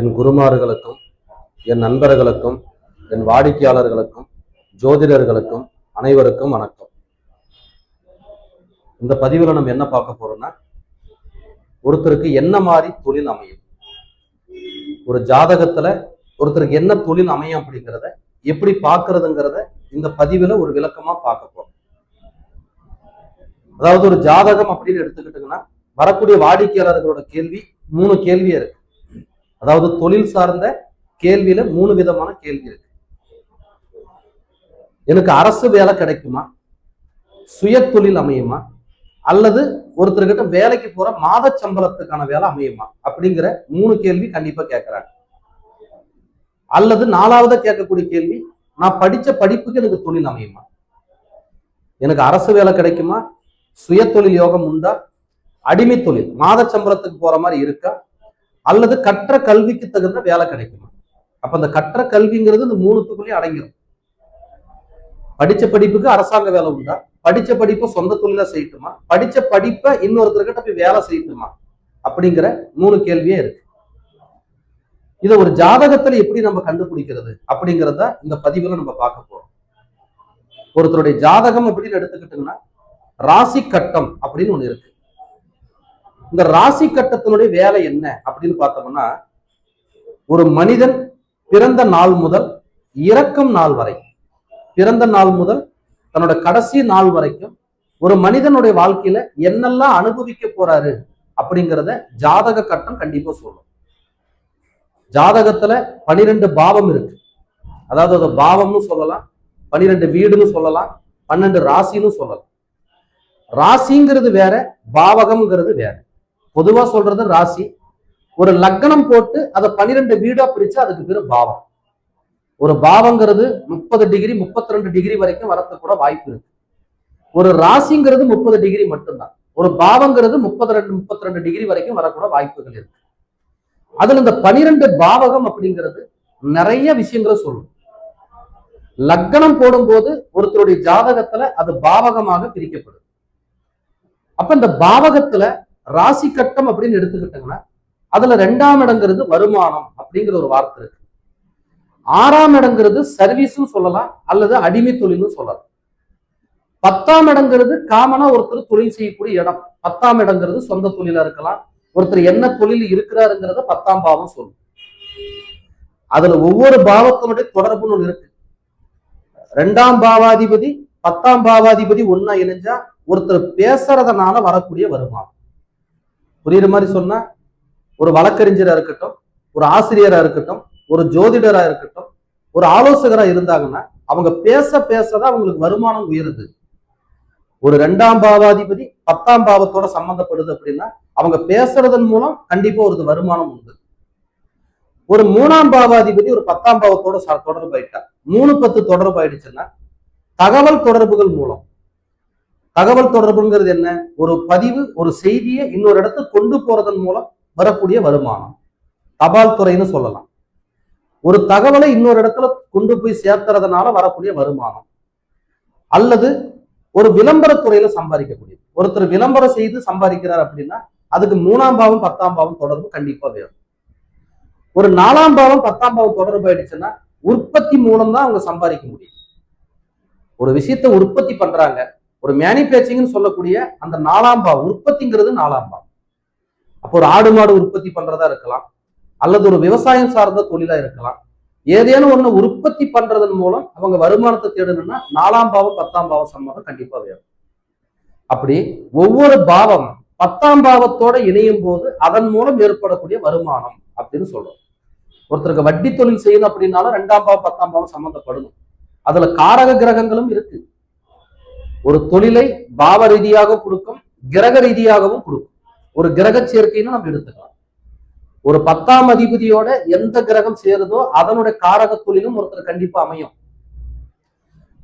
என் குருமார்களுக்கும் என் நண்பர்களுக்கும் என் வாடிக்கையாளர்களுக்கும் ஜோதிடர்களுக்கும் அனைவருக்கும் வணக்கம். இந்த பதிவில் நம்ம என்ன பார்க்க போறோம்னா ஒருத்தருக்கு என்ன மாதிரி தொழில் அமையும்? ஒரு ஜாதகத்துல ஒருத்தருக்கு என்ன தொழில் அமையும் அப்படிங்கிறத எப்படி பார்க்கறதுங்கிறத இந்த பதிவில் ஒரு விளக்கமா பார்க்க போறோம். அதாவது ஒரு ஜாதகம் அப்படின்னு எடுத்துக்கிட்டீங்கன்னா வரக்கூடிய வாடிக்கையாளர்களோட கேள்வி மூணு கேள்வியா இருக்கு. அதாவது தொழில் சார்ந்த கேள்வியில மூணு விதமான கேள்வி இருக்கு. எனக்கு அரசு வேலை கிடைக்குமா? சுய தொழில் அமையுமா? அல்லது ஒருத்தர்கிட்ட வேலைக்கு போற மாத சம்பளத்துக்கான வேலை அமையுமா? அப்படிங்கிற மூணு கேள்வி கண்டிப்பா கேட்கறாங்க அல்லது நாலாவதா கேட்கக்கூடிய கேள்வி நான் படிச்ச படிப்புக்கு எனக்கு தொழில் அமையுமா? எனக்கு அரசு வேலை கிடைக்குமா? சுய தொழில் யோகம் உண்டா? அடிமை தொழில் மாத சம்பளத்துக்கு போற மாதிரி இருக்கா? அல்லது கற்ற கல்விக்கு தகுந்த வேலை கிடைக்குமா? அப்ப அந்த கற்ற கல்விங்கிறது இந்த மூணுத்துக்குள்ளேயும் அடங்கிடும் படிச்ச படிப்புக்கு அரசாங்க வேலை உண்டா? படிச்ச படிப்பை சொந்த தொழிலா செய்யட்டுமா? படிச்ச படிப்பை இன்னொருத்தர்கிட்ட போய் வேலை செய்யட்டுமா? அப்படிங்கிற மூணு கேள்வியே இருக்கு. இதை ஒரு ஜாதகத்துல எப்படி நம்ம கண்டுபிடிக்கிறது அப்படிங்கிறத இந்த பதிவுல நம்ம பார்க்க போறோம். ஒருத்தருடைய ஜாதகம் அப்படின்னு எடுத்துக்கிட்டோம்னா ராசி கட்டம் அப்படின்னு ஒண்ணு இருக்கு. இந்த ராசி கட்டத்தினுடைய வேலை என்ன அப்படின்னு பார்த்தோம்னா ஒரு மனிதன் பிறந்த நாள் முதல் இறக்கும் நாள் வரை பிறந்த நாள் முதல் தன்னோட கடைசி நாள் வரைக்கும் ஒரு மனிதனுடைய வாழ்க்கையில என்னெல்லாம் அனுபவிக்க போறாரு அப்படிங்கிறத ஜாதக கட்டம் கண்டிப்பா சொல்லும். ஜாதகத்துல பனிரெண்டு பாவம் இருக்கு. அதாவது அது பாவம்னு சொல்லலாம் பனிரெண்டு வீடுன்னு சொல்லலாம் பன்னெண்டு ராசின்னு சொல்லலாம். ராசிங்கிறது வேற பாவகம்ங்கிறது வேற. பொதுவா சொல்றது ராசி. ஒரு லக்னம் போட்டு அதை பனிரெண்டு வீடா பிரிச்சு அதுக்கு பேரு பாவம். ஒரு பாவங்கிறது முப்பது டிகிரி முப்பத்தி ரெண்டு டிகிரி வரைக்கும் வரத்துக்கு கூட வாய்ப்பு இருக்கு. ஒரு ராசிங்கிறது முப்பது டிகிரி மட்டும்தான். ஒரு பாவங்கிறது முப்பது ரெண்டு முப்பத்தி ரெண்டு டிகிரி வரைக்கும் வரக்கூட வாய்ப்புகள் இருக்கு. அதுல இந்த பனிரெண்டு பாவகம் அப்படிங்கிறது நிறைய விஷயங்களை சொல்லும். லக்னம் போடும்போது ஒருத்தருடைய ஜாதகத்துல அது பாவகமாக பிரிக்கப்படும். அப்ப இந்த பாவகத்துல ராசி கட்டம் அப்படின்னு எடுத்துக்கிட்டோங்கன்னா அதுல ரெண்டாம் இடங்கிறது வருமானம் அப்படிங்கிற ஒரு வார்த்தை இருக்கு. ஆறாம் இடங்கிறது சர்வீஸும் சொல்லலாம் அல்லது அடிமை தொழில்னு சொல்லலாம். பத்தாம் இடங்கிறது காமனா ஒருத்தர் தொழில் செய்யக்கூடிய இடம். பத்தாம் இடங்கிறது சொந்த தொழிலா இருக்கலாம் ஒருத்தர் என்ன தொழில் இருக்கிறாருங்கிறத பத்தாம் பாவம் சொல்லும். அதுல ஒவ்வொரு பாவத்தினுடைய தொடர்புன்னு ஒன்று இருக்கு. ரெண்டாம் பாவாதிபதி பத்தாம் பாவாதிபதி ஒன்னா இணைஞ்சா ஒருத்தர் பேசுறதுனால வரக்கூடிய வருமானம். புரியுற மாதிரி சொன்னா ஒரு வழக்கறிஞரா இருக்கட்டும் ஒரு ஆசிரியரா இருக்கட்டும் ஒரு ஜோதிடரா இருக்கட்டும் ஒரு ஆலோசகரா இருந்தாங்கன்னா அவங்க பேச பேசதான் அவங்களுக்கு வருமானம் உயருது. ஒரு ரெண்டாம் பாவாதிபதி பத்தாம் பாவத்தோட சம்பந்தப்படுது அப்படின்னா அவங்க பேசுறதன் மூலம் கண்டிப்பா ஒரு வருமானம் உண்டு. ஒரு மூணாம் பாவாதிபதி ஒரு பத்தாம் பாவத்தோட ச- தொடர்பு ஆயிட்டா மூணு பத்து தொடர்பு ஆயிடுச்சுன்னா தகவல் தொடர்புகள் மூலம் தகவல் தொடர்புங்கிறது என்ன? ஒரு பதிவு ஒரு செய்தியை இன்னொரு இடத்துக்கு கொண்டு போறதன் மூலம் வரக்கூடிய வருமானம். தபால் துறைன்னு சொல்லலாம். ஒரு தகவலை இன்னொரு இடத்துல கொண்டு போய் சேர்த்துறதுனால வரக்கூடிய வருமானம். அல்லது ஒரு விளம்பரத்துறையில சம்பாதிக்கக்கூடியது ஒருத்தர் விளம்பரம் செய்து சம்பாதிக்கிறார் அப்படின்னா அதுக்கு மூணாம் பாவம் பத்தாம் பாவம் தொடர்பு கண்டிப்பா வேணும். ஒரு நாலாம் பாவம் பத்தாம் பாவம் தொடர்பு ஆயிடுச்சுன்னா உற்பத்தி மூலம் தான் அவங்க சம்பாதிக்க முடியும். ஒரு விஷயத்தை உற்பத்தி பண்றாங்க ஒரு மேனுபேக்சரிங்னு சொல்லக்கூடிய அந்த நாலாம் பாவம் உற்பத்திங்கிறது நாலாம் பாவம். அப்போ ஒரு ஆடு மாடு உற்பத்தி பண்றதா இருக்கலாம் அல்லது ஒரு விவசாயம் சார்ந்த தொழிலா இருக்கலாம். ஏதேனும் ஒண்ணு உற்பத்தி பண்றதன் மூலம் அவங்க வருமானத்தை தேடணும்னா நாலாம் பாவம் பத்தாம் பாவம் சம்மதம் கண்டிப்பா வேணும். அப்படி ஒவ்வொரு பாவம் பத்தாம் பாவத்தோட இணையும் போது அதன் மூலம் ஏற்படக்கூடிய வருமானம் அப்படின்னு சொல்றோம். ஒருத்தருக்கு வட்டி தொழில் செய்யணும் அப்படின்னாலும் ரெண்டாம் பாவம் பத்தாம் பாவம் சம்மந்தப்படணும் அதுல காரக கிரகங்களும் இருக்கு. ஒரு தொழிலை பாவ ரீதியாக கொடுக்கும் கிரக ரீதியாகவும் கொடுக்கும். ஒரு கிரக சேர்க்கைன்னு நம்ம எடுத்துக்கலாம். ஒரு பத்தாம் அதிபதியோட எந்த கிரகம் சேருதோ அதனுடைய காரக தொழிலும் ஒருத்தர் கண்டிப்பா அமையும்.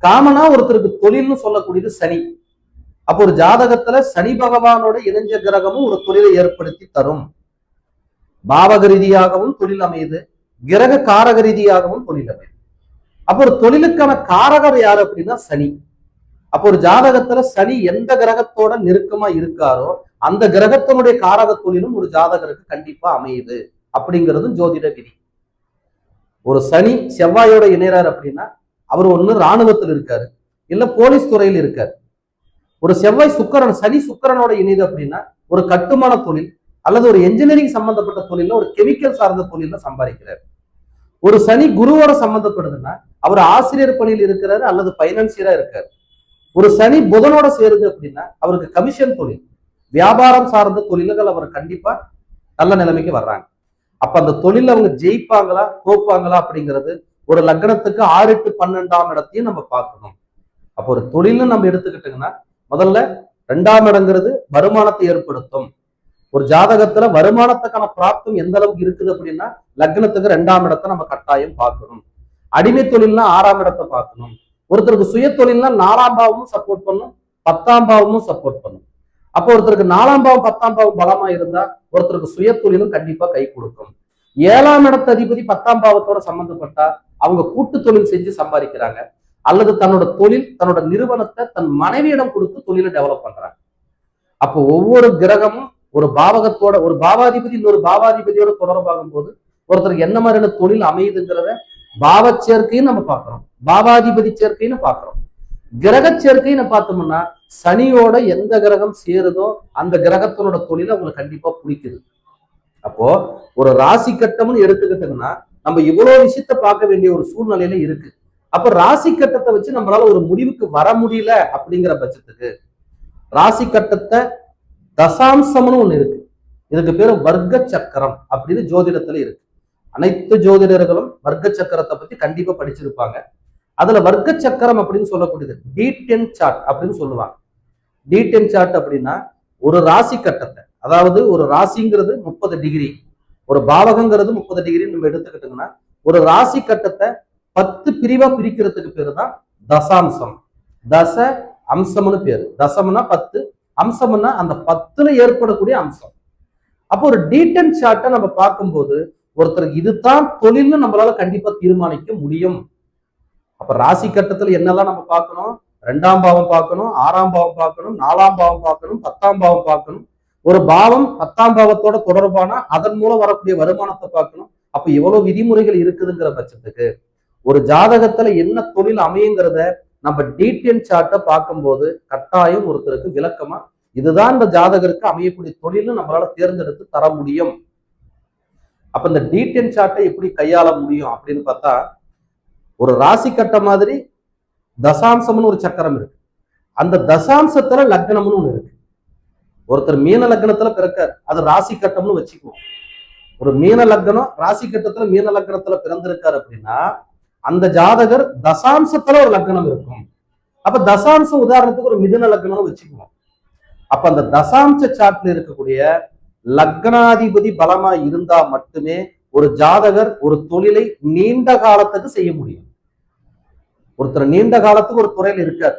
காமனா ஒருத்தருக்கு தொழில்னு சொல்லக்கூடியது சனி. அப்போ ஒரு ஜாதகத்துல சனி பகவானோட இணைஞ்ச கிரகமும் ஒரு தொழிலை ஏற்படுத்தி தரும். பாவக ரீதியாகவும் தொழில் அமையுது கிரக காரக ரீதியாகவும் தொழில் அமையுது. அப்போ ஒரு தொழிலுக்கான காரகர் யார் அப்படின்னா சனி. அப்போ ஒரு ஜாதகத்துல சனி எந்த கிரகத்தோட நெருக்கமா இருக்காரோ அந்த கிரகத்தினுடைய காரக தொழிலும் ஒரு ஜாதகருக்கு கண்டிப்பா அமையுது அப்படிங்கிறதும் ஜோதிட விதி. ஒரு சனி செவ்வாயோட இணையறாரு அப்படின்னா அவர் ஒண்ணு ராணுவத்தில் இருக்காரு இல்ல போலீஸ் துறையில் இருக்காரு. ஒரு செவ்வாய் சுக்கரன் சனி சுக்கரனோட இணைது அப்படின்னா ஒரு கட்டுமான தொழில் அல்லது ஒரு என்ஜினியரிங் சம்பந்தப்பட்ட தொழில ஒரு கெமிக்கல் சார்ந்த தொழில சம்பாதிக்கிறார். ஒரு சனி குருவோட சம்பந்தப்படுதுன்னா அவர் ஆசிரியர் பணியில் இருக்கிறாரு அல்லது பைனான்சியரா இருக்காரு. ஒரு சனி புதனோட சேருது அப்படின்னா அவருக்கு கமிஷன் தொழில். வியாபாரம் சார்ந்த தொழில்கள் அவர் கண்டிப்பா நல்ல நிலைமைக்கு வர்றாங்க. அப்ப அந்த தொழில் அவங்க ஜெயிப்பாங்களா தோப்பாங்களா அப்படிங்கிறது ஒரு லக்னத்துக்கு ஆறு எட்டு பன்னெண்டாம் இடத்தையும் நம்ம பார்க்கணும். அப்போ ஒரு தொழில்னு நம்ம எடுத்துக்கிட்டோங்கன்னா முதல்ல ரெண்டாம் இடங்கிறது வருமானத்தை ஏற்படுத்தும். ஒரு ஜாதகத்துல வருமானத்துக்கான பிராப்தம் எந்த அளவுக்கு இருக்குது அப்படின்னா லக்னத்துக்கு ரெண்டாம் இடத்தை நம்ம கட்டாயம் பார்க்கணும். அடிமை தொழில்னா ஆறாம் இடத்தை பார்க்கணும். ஒருத்தருக்கு சுய தொழில்னா நாலாம் பாவமும் சப்போர்ட் பண்ணும் பத்தாம் பாவமும் சப்போர்ட் பண்ணும். அப்போ ஒருத்தருக்கு நாலாம் பாவம் பத்தாம் பாவம் பலமா இருந்தா ஒருத்தருக்கு சுய தொழிலும் கண்டிப்பா கை கொடுக்கும். ஏழாம் இடத்த அதிபதி பத்தாம் பாவத்தோட சம்பந்தப்பட்டா அவங்க கூட்டு தொழில் செஞ்சு சம்பாதிக்கிறாங்க. அல்லது தன்னோட தொழில் தன்னோட நிறுவனத்தை தன் மனைவியிடம் கொடுத்து தொழிலை டெவலப் பண்றாங்க. அப்போ ஒவ்வொரு கிரகமும் ஒரு பாவகத்தோட ஒரு பாவாதிபதி இன்னொரு பாவாதிபதியோட தொடர்பாகும் போது ஒருத்தருக்கு என்ன மாதிரியான தொழில் அமையுதுங்கிறத பாவ சேர்க்கையும் நம்ம பார்க்கிறோம். பாவாதிபதி சேர்க்கைன்னு பார்க்கிறோம். கிரக சேர்க்கைன்னு பார்த்தோம்னா சனியோட எந்த கிரகம் சேருதோ அந்த கிரகத்தினோட தொழில அவங்களுக்கு கண்டிப்பா பிடிக்குது. அப்போ ஒரு ராசி கட்டம்னு எடுத்துக்கிட்டோம்னா நம்ம இவ்வளவு விஷயத்த பார்க்க வேண்டிய ஒரு சூழ்நிலையில இருக்கு. அப்ப ராசி கட்டத்தை வச்சு நம்மளால ஒரு முடிவுக்கு வர முடியல அப்படிங்கிற பட்சத்துக்கு ராசி கட்டத்தை தசாம்சம்னு ஒண்ணு இருக்கு. இதுக்கு பேரு வர்க்க சக்கரம் அப்படின்னு ஜோதிடத்துல இருக்கு. அனைத்து ஜோதிடர்களும் வர்க்க சக்கரத்தை பத்தி கண்டிப்பா படிச்சிருப்பாங்க. அதுல வர்க்க சக்கரம் அப்படின்னு சொல்லக்கூடியது டி டென் சார்ட் அப்படின்னு சொல்லுவாங்க. டி டென் சார்ட் அப்படின்னா ஒரு ராசி கட்டத்தை அதாவது ஒரு ராசிங்கிறது முப்பது டிகிரி ஒரு பாவகங்கிறது முப்பது டிகிரி நம்ம எடுத்துக்கிட்டோம்னா ஒரு ராசி கட்டத்தை பத்து பிரிவா பிரிக்கிறதுக்கு பேரு தான் தசாம்சம். தச அம்சம்னு பேரு. தசம்னா பத்து அம்சம்னா அந்த பத்துல ஏற்படக்கூடிய அம்சம். அப்போ ஒரு டீட்டன் சார்ட்டை நம்ம பார்க்கும்போது ஒருத்தருக்கு இதுதான் தொழில்னு நம்மளால கண்டிப்பா தீர்மானிக்க முடியும். அப்ப ராசி கட்டத்துல என்னெல்லாம் நம்ம பார்க்கணும்? ரெண்டாம் பாவம் பார்க்கணும் ஆறாம் பாவம் பார்க்கணும் நாலாம் பாவம் பார்க்கணும் பத்தாம் பாவம் பார்க்கணும். ஒரு பாவம் பத்தாம் பாவத்தோட தொடர்பான அதன் மூலம் வரக்கூடிய வருமானத்தை பார்க்கணும். அப்ப எவ்வளவு விதிமுறைகள் இருக்குதுங்கிற பட்சத்துக்கு. ஒரு ஜாதகத்துல என்ன தொழில் அமையுங்கிறத நம்ம டீட்டெயில் சார்ட்டை பார்க்கும்போது கட்டாயம் ஒருத்தருக்கு விளக்கமா இதுதான் இந்த ஜாதகருக்கு அமையக்கூடிய தொழில்னு நம்மளால தேர்ந்தெடுத்து தர முடியும். அப்ப இந்த டீடென் சார்ட்டை எப்படி கையாள முடியும் அப்படின்னு பார்த்தா ஒரு ராசி கட்ட மாதிரி தசாம்சம்னு ஒரு சக்கரம் இருக்கு. அந்த தசாம்சத்துல லக்னம்னு ஒண்ணு இருக்கு. ஒருத்தர் மீன லக்னத்துல பிறக்கார். அது ராசி கட்டம்னு வச்சுக்குவோம். ஒரு மீன லக்னம் ராசி கட்டத்துல மீன லக்னத்துல பிறந்திருக்காரு அப்படின்னா அந்த ஜாதகர் தசாம்சத்துல ஒரு லக்னம் இருக்கும். அப்ப தசாம்சம் உதாரணத்துக்கு ஒரு மிதுன லக்னம்னு வச்சுக்குவோம். அப்ப அந்த தசாம்ச சார்ட்ல இருக்கக்கூடிய லக்னாதிபதி பலமா இருந்தா மட்டுமே ஒரு ஜாதகர் ஒரு தொழிலை நீண்ட காலத்துக்கு செய்ய முடியும். ஒருத்தர் நீண்ட காலத்துக்கு ஒரு துறையில இருக்கார்.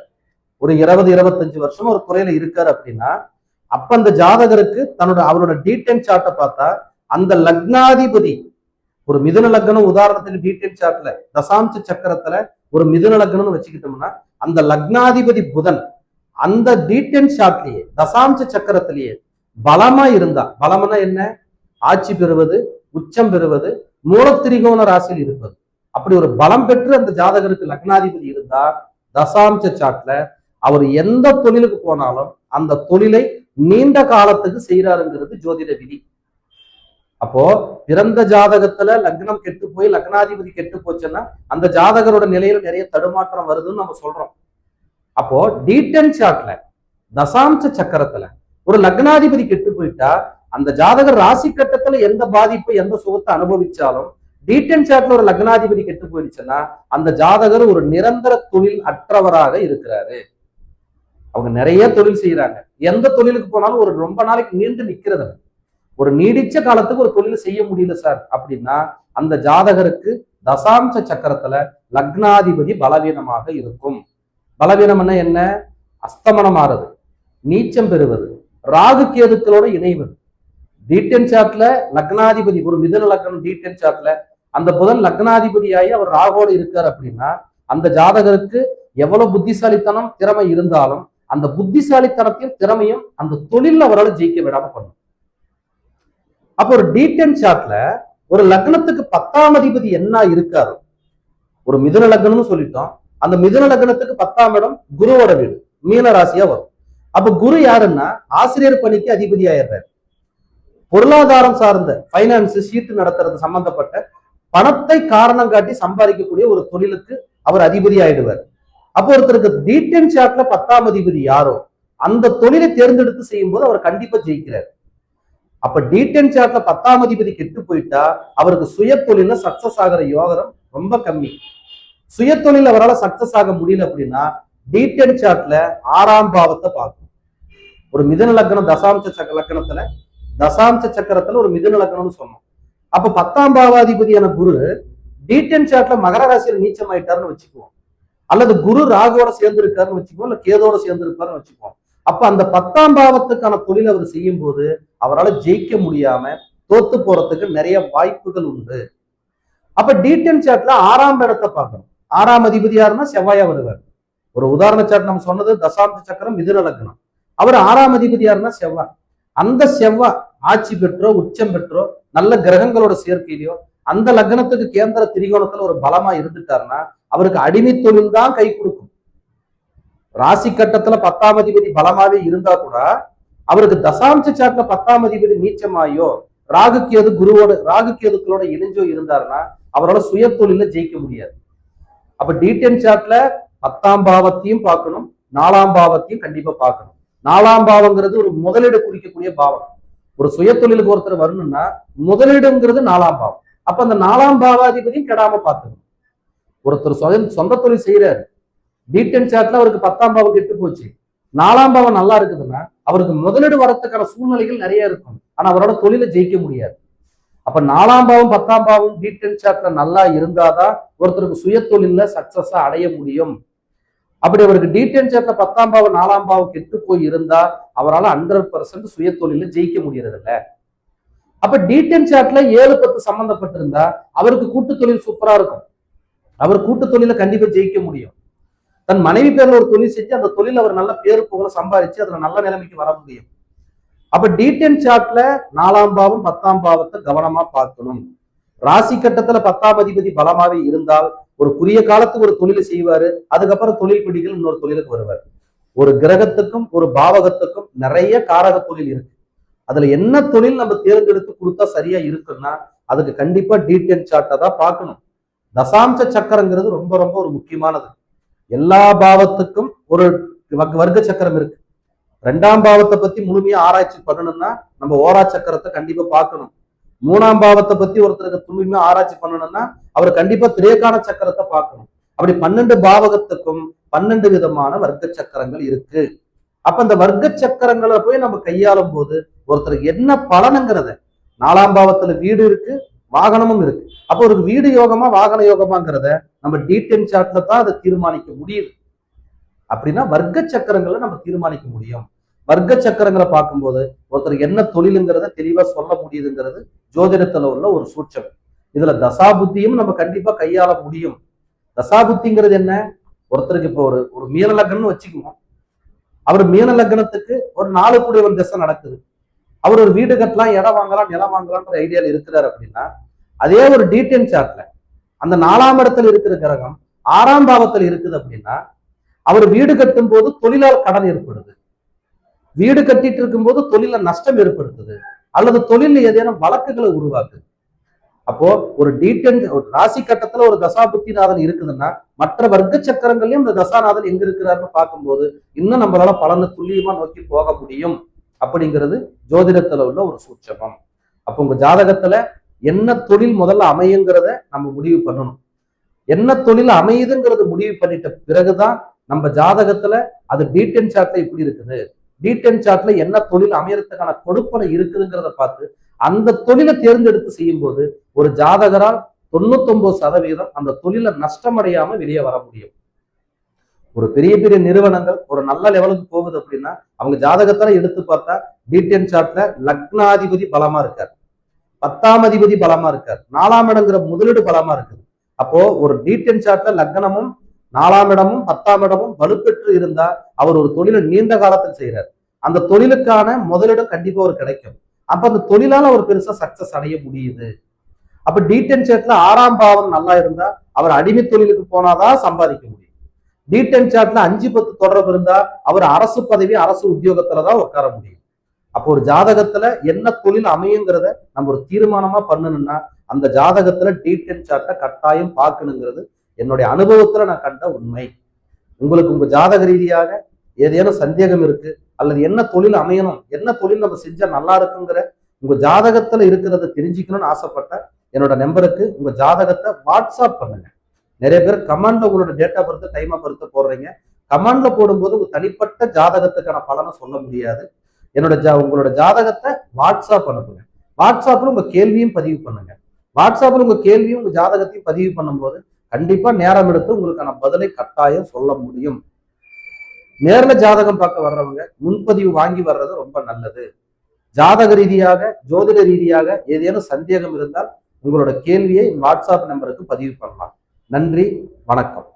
ஒரு இருபது இருபத்தஞ்சு வருஷம் ஒரு துறையில இருக்காரு அப்படின்னா அப்ப அந்த ஜாதகருக்கு தன்னோட அவரோட டீட்டெயில் சார்ட்டை பார்த்தா அந்த லக்னாதிபதி ஒரு மிதுன லக்னம் உதாரணத்துக்கு டீட்டெயில் சார்ட்ல தசாம்ச சக்கரத்துல ஒரு மிதுன லக்னம்னு வச்சுக்கிட்டோம்னா அந்த லக்னாதிபதி புதன் அந்த டீட்டெயில் சார்ட்லயே தசாம்ச சக்கரத்திலேயே பலமா இருந்தா பலம்னா என்ன? ஆட்சி பெறுவது உச்சம் பெறுவது மூலத்திரிகோண ராசியில் இருப்பது. அப்படி ஒரு பலம் பெற்று அந்த ஜாதகருக்கு லக்னாதிபதி இருந்தா தசாம்ச சாட்ல அவர் எந்த தொழிலுக்கு போனாலும் அந்த தொழிலை நீண்ட காலத்துக்கு செய்யறாருங்கிறது ஜோதிட விதி. அப்போ பிறந்த ஜாதகத்துல லக்னம் கெட்டு போய் லக்னாதிபதி கெட்டு போச்சுன்னா அந்த ஜாதகரோட நிலையில நிறைய தடுமாற்றம் வருதுன்னு நம்ம சொல்றோம். அப்போ டீட்டன் சாட்ல தசாம்ச சக்கரத்துல ஒரு லக்னாதிபதி கெட்டு போயிட்டா அந்த ஜாதகர் ராசி கட்டத்துல எந்த பாதிப்பு எந்த சுகத்தை அனுபவிச்சாலும் டீட்டன் சாட்ல ஒரு லக்னாதிபதி கெட்டு போயிடுச்சுன்னா அந்த ஜாதகர் ஒரு நிரந்தர தொழில் அற்றவராக இருக்கிறாரு. அவங்க நிறைய தொழில் செய்யறாங்க எந்த தொழிலுக்கு போனாலும் ஒரு ரொம்ப நாளைக்கு நீண்டு நிக்கிறது ஒரு நீடிச்ச காலத்துக்கு ஒரு தொழில் செய்ய முடியல சார் அப்படின்னா அந்த ஜாதகருக்கு தசாம்ச சக்கரத்துல லக்னாதிபதி பலவீனமாக இருக்கும். பலவீனம்னா என்ன? அஸ்தமனம் ஆறுது நீச்சம் பெறுவது ராகு கேதுக்களோட இணைவது டீட்டென் சார்ட்ல லக்னாதிபதி ஒரு மிதன லக்னம் டீட்டென் சார்ட்ல அந்த புதன் லக்னாதிபதியாகி அவர் ராகோடு இருக்கார் அப்படின்னா அந்த ஜாதகருக்கு எவ்வளவு புத்திசாலித்தனம் திறமை இருந்தாலும் அந்த புத்திசாலித்தனத்தையும் திறமையும் அந்த தொழில அவரால் ஜெயிக்க விடாம பண்ணும். அப்போ ஒரு டீடென் சார்ட்ல ஒரு லக்னத்துக்கு பத்தாம் அதிபதி என்ன இருக்காரு ஒரு மிதுன லக்னம்னு சொல்லிட்டோம் அந்த மிதுன லக்னத்துக்கு பத்தாம் இடம் குருவோட வீடு மீன ராசியா வரும். அப்ப குரு யாருன்னா ஆசிரியர் பணிக்கு அதிபதி ஆயிடுறாரு பொருளாதாரம் சார்ந்த பைனான்ஸ் சீட்டு நடத்துறது சம்பந்தப்பட்ட பணத்தை காரணம் காட்டி சம்பாதிக்கக்கூடிய ஒரு தொழிலுக்கு அவர் அதிபதி ஆயிடுவார் அப்போ ஒருத்தருக்கு டீடென் சார்ட்ல பத்தாம் அதிபதி யாரோ அந்த தொழிலை தேர்ந்தெடுத்து செய்யும் போது அவர் கண்டிப்பா ஜெயிக்கிறார். அப்ப டீடென் சார்ட்ல பத்தாம் அதிபதி கெட்டு போயிட்டா அவருக்கு சுய தொழில சக்சஸ் ஆகிற யோகம் ரொம்ப கம்மி. சுய தொழில் அவரால் சக்சஸ் ஆக முடியல அப்படின்னா டீடென் சார்ட்ல ஆறாம் பாவத்தை பார்க்கும் ஒரு மிதன லக்னம் தசாம்ச சக்க லக்கணத்துல தசாம்ச சக்கரத்துல ஒரு மிதன லக்னம்னு சொன்னோம். அப்ப பத்தாம் பாவாதிபதியான குரு டீடென் சாட்ல மகர ராசியில நீச்சம் ஆயிட்டாருன்னு வச்சுக்குவோம். அல்லது குரு ராகுவோட சேர்ந்து இருக்காருன்னு வச்சுக்குவோம் இல்ல கேதோட சேர்ந்து இருக்காருன்னு வச்சுக்குவோம். அப்ப அந்த பத்தாம் பாவத்துக்கான தொழில் அவர் செய்யும் போது அவரால் ஜெயிக்க முடியாம தோத்து போறதுக்கு நிறைய வாய்ப்புகள் உண்டு. அப்ப டீடென் சாட்ல ஆறாம் இடத்தை பார்க்கணும். ஆறாம் அதிபதி யாருன்னா செவ்வாயா வருவார். ஒரு உதாரண சாட் நம்ம சொன்னது தசாம்ச சக்கரம் மிதுன லக்னம். அவர் ஆறாம் அதிபதி யாருன்னா செவ்வாய் அந்த செவ்வாய் ஆட்சி பெற்றோ உச்சம் பெற்றோ நல்ல கிரகங்களோட சேர்க்கையிலையோ அந்த லக்னத்துக்கு கேந்திர திரிகோணத்துல ஒரு பலமா இருந்துட்டாருன்னா அவருக்கு அடிமை தொழில் தான் கை கொடுக்கும். ராசி கட்டத்துல பத்தாம் அதிபதி பலமாவே இருந்தா கூட அவருக்கு தசாம்ச சாட்ல பத்தாம் அதிபதி நீச்சமாயோ ராகு எது குருவோட ராகு எதுக்களோட இணைஞ்சோ இருந்தாருன்னா அவரால் சுய தொழில ஜெயிக்க முடியாது. அப்ப டீடென் சாட்ல பத்தாம் பாவத்தையும் பார்க்கணும் நாலாம் பாவத்தையும் கண்டிப்பா பார்க்கணும். நாலாம் பாவங்கிறது ஒரு முதலீடு குறிக்கக்கூடிய பாவம். ஒரு சுய தொழிலுக்கு ஒருத்தர் வரணும்னா முதலீடுங்கிறது நாலாம் பாவம். அப்ப அந்த நாலாம் பாவாதிபதியும் கெடாம பார்த்துக்கணும் ஒருத்தர் சொந்த தொழில் செய்யறாரு டீட்டன் சாட்ல அவருக்கு பத்தாம் பாவம் கெட்டு போச்சு. நாலாம் பாவம் நல்லா இருக்குதுன்னா அவருக்கு முதலீடு வரத்துக்கான சூழ்நிலைகள் நிறைய இருக்கும். ஆனா அவரோட தொழிலை ஜெயிக்க முடியாது. அப்ப நாலாம் பாவம் பத்தாம் பாவம் டீட்டன் சாட்ல நல்லா இருந்தாதான் ஒருத்தருக்கு சுய தொழில சக்சஸா அடைய முடியும். அப்படி அவருக்கு டீடென் சேர்த்த பத்தாம் பாவம் நாலாம் பாவம் கெட்டு போய் இருந்தா அவரால் ஹண்ட்ரட் பர்சன்ட் சுய தொழில ஜெயிக்க முடியறது இல்ல அப்ப டீடென் சாட்ல ஏழு பத்து சம்பந்தப்பட்டிருந்தா அவருக்கு கூட்டு தொழில் சூப்பரா இருக்கும். அவர் கூட்டு தொழில கண்டிப்பா ஜெயிக்க முடியும். தன் மனைவி பேர்ல ஒரு தொழில் செஞ்சு அந்த தொழில் அவர் நல்ல பேரு புகழ சம்பாதிச்சு அதுல நல்ல நிலைமைக்கு வர முடியும். அப்ப டீடென் சாட்ல நாலாம் பாவம் பத்தாம் பாவத்தை கவனமா பார்க்கணும். ராசி கட்டத்துல பத்தாம் அதிபதி பலமாவே இருந்தால் ஒரு குறுகிய காலத்துக்கு ஒரு தொழிலை செய்வாரு அதுக்கப்புறம் தொழில் பிடிகள் இன்னொரு தொழிலுக்கு வருவார். ஒரு கிரகத்துக்கும் ஒரு பாவகத்துக்கும் நிறைய காரக தொழில் இருக்கு. அதுல என்ன தொழில் நம்ம தேர்ந்தெடுத்து கொடுத்தா சரியா இருக்குன்னா அதுக்கு கண்டிப்பா டீடெயில் சார்ட்டை தான் பார்க்கணும். தசாம்ச சக்கரங்கிறது ரொம்ப ரொம்ப ஒரு முக்கியமானது. எல்லா பாவத்துக்கும் ஒரு வர்க்க சக்கரம் இருக்கு. ரெண்டாம் பாவத்தை பத்தி முழுமையா ஆராய்ச்சி பண்ணணும்னா நம்ம ஓரா சக்கரத்தை கண்டிப்பா பார்க்கணும். மூணாம் பாவத்தை பத்தி ஒருத்தருக்கு முழுமையா ஆராய்ச்சி பண்ணணும்னா அவர் கண்டிப்பா திரேகான சக்கரத்தை பார்க்கணும். அப்படி பன்னெண்டு பாவகத்துக்கும் பன்னெண்டு விதமான வர்க்க சக்கரங்கள் இருக்கு. அப்ப அந்த வர்க்க சக்கரங்களை போய் நம்ம கையாளும் போது ஒருத்தருக்கு என்ன பலனுங்கிறத. நாலாம் பாவத்துல வீடு இருக்கு வாகனமும் இருக்கு. அப்போ ஒரு வீடு யோகமா வாகன யோகமாங்கிறத நம்ம டீடைல் சார்ட்ல தான் அதை தீர்மானிக்க முடியுது. அப்படின்னா வர்க்க சக்கரங்களை நம்ம தீர்மானிக்க முடியும். வர்க்க சக்கரங்களை பார்க்கும்போது ஒருத்தர் என்ன தொழிலுங்கிறத தெளிவா சொல்ல முடியுதுங்கிறது ஜோதிடத்துல உள்ள ஒரு சூட்சம் இதுல தசாபுத்தியும் நம்ம கண்டிப்பா கையாள முடியும். தசாபுத்திங்கிறது என்ன? ஒருத்தருக்கு இப்போ ஒரு ஒரு மீன லக்னம்னு வச்சுக்குவோம் அவர் மீன லக்னத்துக்கு ஒரு நாலு கூடியவன் திசை நடக்குது. அவர் ஒரு வீடு கட்டலாம் இடம் வாங்கலாம் நிலம் வாங்கலாம்ன்ற ஐடியால இருக்கிறார் அப்படின்னா அதே ஒரு டீடெயில் சார்ட்ல அந்த நாலாம் இடத்துல இருக்கிற கிரகம் ஆறாம் பாவத்தில் இருக்குது அப்படின்னா அவர் வீடு கட்டும் போது தொழிலால் கடன் ஏற்படுது. வீடு கட்டிட்டு இருக்கும்போது தொழில நஷ்டம் ஏற்படுத்துது. அல்லது தொழில ஏதேனும் வழக்குகளை உருவாக்குது. அப்போ ஒரு டீடென் ஒரு ராசி கட்டத்துல ஒரு தசாபுத்திநாதன் இருக்குதுன்னா மற்ற வர்க்க சக்கரங்களையும் இந்த தசாநாதன் எங்க இருக்கிறாருன்னு பார்க்கும்போது இன்னும் நம்மளால பலனை துல்லியமா நோக்கி போக முடியும் அப்படிங்கிறது ஜோதிடத்துல உள்ள ஒரு சூட்சமம். அப்போ உங்க ஜாதகத்துல என்ன தொழில் முதல்ல அமையுங்கிறத நம்ம முடிவு பண்ணணும். என்ன தொழில் அமையுதுங்கிறது முடிவு பண்ணிட்ட பிறகுதான் நம்ம ஜாதகத்துல அது டீடென் சார்ட்ல இப்படி இருக்குது. டீடென் சார்ட்ல என்ன தொழில் அமையறதுக்கான கொடுப்பனை இருக்குதுங்கிறத பார்த்து அந்த தொழிலை தேர்ந்தெடுத்து செய்யும் போது ஒரு ஜாதகரால் தொண்ணூத்தொன்பது சதவீதம் அந்த தொழிலை நஷ்டமடையாம வெளியே வர முடியும். ஒரு பெரிய பெரிய நிறுவனங்கள் ஒரு நல்ல லெவலுக்கு போகுது அப்படின்னா அவங்க ஜாதகத்தால எடுத்து பார்த்தா டீடென் சார்ட்ல லக்னாதிபதி பலமா இருக்கார். பத்தாம் அதிபதி பலமா இருக்கார். நாலாம் இடங்கிற முதலீடு பலமா இருக்குது. அப்போ ஒரு டீடென் சார்ட்ல லக்னமும் நாலாம் இடமும் பத்தாம் இடமும் வலுப்பெற்று இருந்தா அவர் ஒரு தொழிலை நீண்ட காலத்தில் செய்கிறார் அந்த தொழிலுக்கான முதலிடம் கண்டிப்பா ஒரு கிடைக்கும். அப்ப அந்த தொழிலால அவர் பெருசா சக்சஸ் அடைய முடியுது. அப்ப டீடென் சாட்ல ஆறாம் பாவம் நல்லா இருந்தா அவர் அடிமை தொழிலுக்கு போனாதான் சம்பாதிக்க முடியும். டீடென் சாட்ல அஞ்சு பத்து தொடர்பு இருந்தா அவர் அரசு பதவி அரசு உத்தியோகத்துலதான் உட்கார முடியும். அப்போ ஒரு ஜாதகத்துல என்ன தொழில் அமையுங்கிறத நம்ம ஒரு தீர்மானமா பண்ணணும்னா அந்த ஜாதகத்துல டீடென் சார்ட்டை கட்டாயம் பார்க்கணுங்கிறது என்னுடைய அனுபவத்துல நான் கண்ட உண்மை. உங்களுக்கு உங்க ஜாதக ரீதியாக ஏதேனும் சந்தேகம் இருக்கு அல்லது என்ன தொழில் அமையணும் என்ன தொழில் நம்ம செஞ்சா நல்லா இருக்குங்கிற உங்க ஜாதகத்துல இருக்கிறத தெரிஞ்சுக்கணும்னு ஆசைப்பட்ட என்னோட நம்பருக்கு உங்க ஜாதகத்தை வாட்ஸ்அப் பண்ணுங்க. நிறைய பேர் கமெண்ட்ல உங்களோட டேட்டா பர்த்து டைம் ஆஃப் போடுறீங்க. கமெண்ட்ல போடும்போது உங்க தனிப்பட்ட ஜாதகத்துக்கான பலனை சொல்ல முடியாது. என்னோட ஜா உங்களோட ஜாதகத்தை வாட்ஸ்அப் அனுப்புங்க. வாட்ஸ்அப்ல உங்க கேள்வியும் பதிவு பண்ணுங்க. வாட்ஸ்அப்ல உங்க கேள்வியும் உங்க ஜாதகத்தையும் பதிவு பண்ணும்போது கண்டிப்பா நேரம் எடுத்து உங்களுக்கான பதிலை கட்டாயம் சொல்ல முடியும். நேர்ல ஜாதகம் பார்க்க வர்றவங்க முன்பதிவு வாங்கி வர்றது ரொம்ப நல்லது. ஜாதக ரீதியாக ஜோதிட ரீதியாக ஏதேனும் சந்தேகம் இருந்தால் உங்களோட கேள்வியை வாட்ஸ்அப் நம்பருக்கு பதிவு பண்ணலாம். நன்றி வணக்கம்.